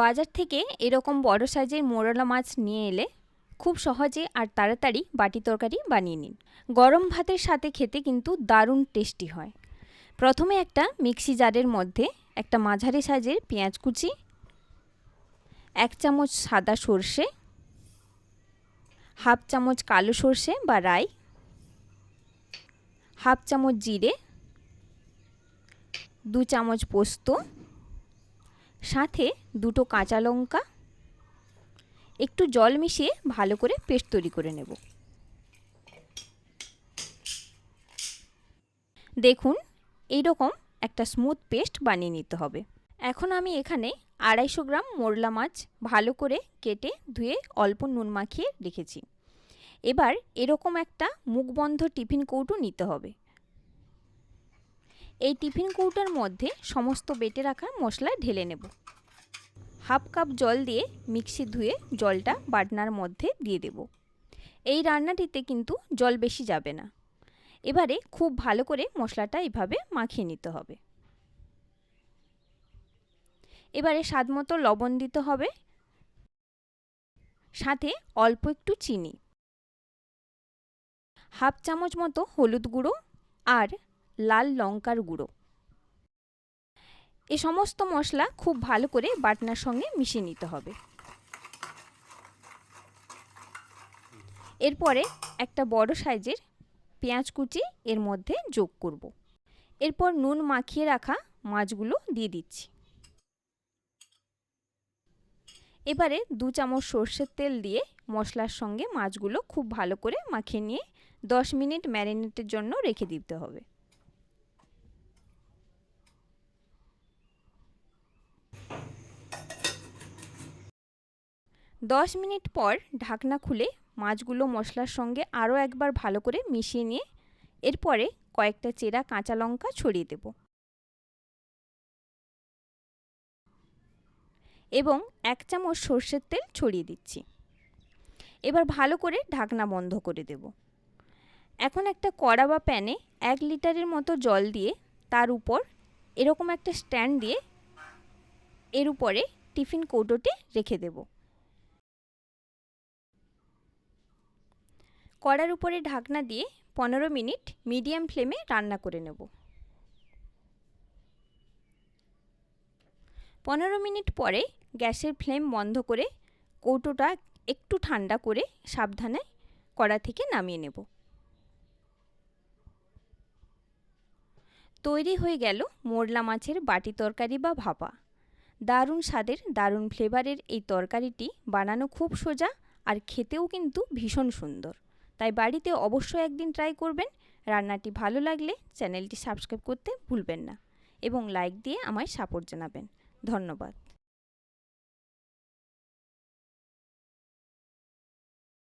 বাজার থেকে এরকম বড় সাইজের মোরলা মাছ নিয়ে এলে খুব সহজে আর তাড়াতাড়ি বাটি তরকারি বানিয়ে নিন। গরম ভাতের সাথে খেতে কিন্তু দারুণ টেস্টি হয়। প্রথমে একটা মিক্সি জারের মধ্যে একটা মাঝারি সাইজের পেঁয়াজ কুচি, এক চামচ সাদা সর্ষে, হাফ চামচ কালো সর্ষে বা রাই, হাফ চামচ জিরে, দু চামচ পোস্ত সাথে দুটো কাঁচা লঙ্কা, একটু জল মিশিয়ে ভালো করে পেস্ট তৈরি করে নেব। দেখুন এই রকম একটা স্মুথ পেস্ট বানিয়ে নিতে হবে। এখন আমি এখানে আড়াইশো গ্রাম মোরলা মাছ ভালো করে কেটে ধুয়ে অল্প নুন মাখিয়ে রেখেছি। এবার এরকম একটা মুখবন্ধ টিফিন কৌটো নিতে হবে। এই টিফিন কৌটার মধ্যে সমস্ত বেটে রাখা মশলা ঢেলে নেব। হাফ কাপ জল দিয়ে মিক্সি ধুয়ে জলটা বাটনার মধ্যে দিয়ে দেব। এই রান্নাটিতে কিন্তু জল বেশি যাবে না। এবারে খুব ভালো করে মশলাটা এভাবে মাখিয়ে নিতে হবে। এবারে স্বাদ মতো লবণ দিতে হবে। সাথে অল্প একটু চিনি। হাফ চামচ মতো হলুদ গুঁড়ো আর লাল লঙ্কার গুঁড়ো। এ সমস্ত মশলা খুব ভালো করে বাটনার সঙ্গে মিশিয়ে নিতে হবে। এরপরে একটা বড় সাইজের পেঁয়াজ কুচি এর মধ্যে যোগ করব। এরপর নুন মাখিয়ে রাখা মাছগুলো দিয়ে দিচ্ছি। এবারে দু চামচ সর্ষের তেল দিয়ে মশলার সঙ্গে মাছগুলো খুব ভালো করে মাখিয়ে নিয়ে দশ মিনিট ম্যারিনেটের জন্য রেখে দিতে হবে। দশ মিনিট পর ঢাকনা খুলে মাছগুলো মশলার সঙ্গে আরও একবার ভালো করে মিশিয়ে নিয়ে এরপরে কয়েকটা চেরা কাঁচা লঙ্কা ছড়িয়ে দেব। এবং এক চামচ সর্ষের তেল ছড়িয়ে দিচ্ছি। এবার ভালো করে ঢাকনা বন্ধ করে দেব। এখন একটা কড়া বা প্যানে এক লিটারের মতো জল দিয়ে তার উপর এরকম একটা স্ট্যান্ড দিয়ে এর উপরে টিফিন কৌটোটি রেখে দেবো। কড়ার উপরে ঢাকনা দিয়ে পনেরো মিনিট মিডিয়াম ফ্লেমে রান্না করে নেব। পনেরো মিনিট পরে গ্যাসের ফ্লেম বন্ধ করে কৌটোটা একটু ঠান্ডা করে সাবধানে কড়া থেকে নামিয়ে নেব। তৈরি হয়ে গেল মোরলা মাছের বাটি তরকারি বা ভাপা। দারুণ স্বাদের, দারুণ ফ্লেভারের এই তরকারিটি বানানো খুব সোজা আর খেতেও কিন্তু ভীষণ সুন্দর। তাই বাড়িতে অবশ্যই একদিন ট্রাই করবেন। রান্নাটি ভালো লাগলে চ্যানেলটি সাবস্ক্রাইব করতে ভুলবেন না। এবং লাইক দিয়ে আমায় সাপোর্ট জানাবেন। ধন্যবাদ।